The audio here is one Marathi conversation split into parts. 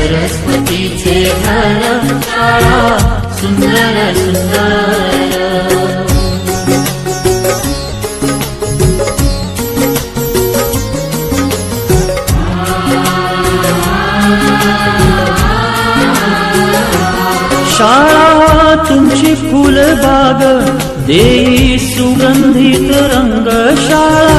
सरस्वतीचे घर काळा सुंदर सुंदर. शाळा तुमची फुलबाग देई सुगंधित रंग शाळा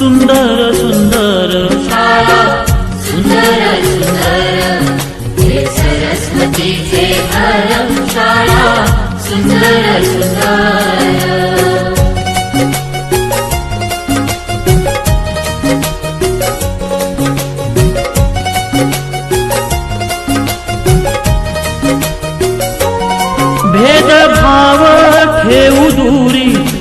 सुंदर सुंदर शाळा सुंदर सुंदर हे सरस्वतीचे घर शाळा सुंदर सुंदर भेदभाव ठेवू दूरी।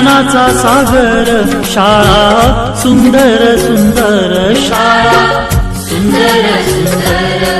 ज्ञानाचा सागर शाळा सुंदर सुंदर शाळा. सुंदर सुंदर.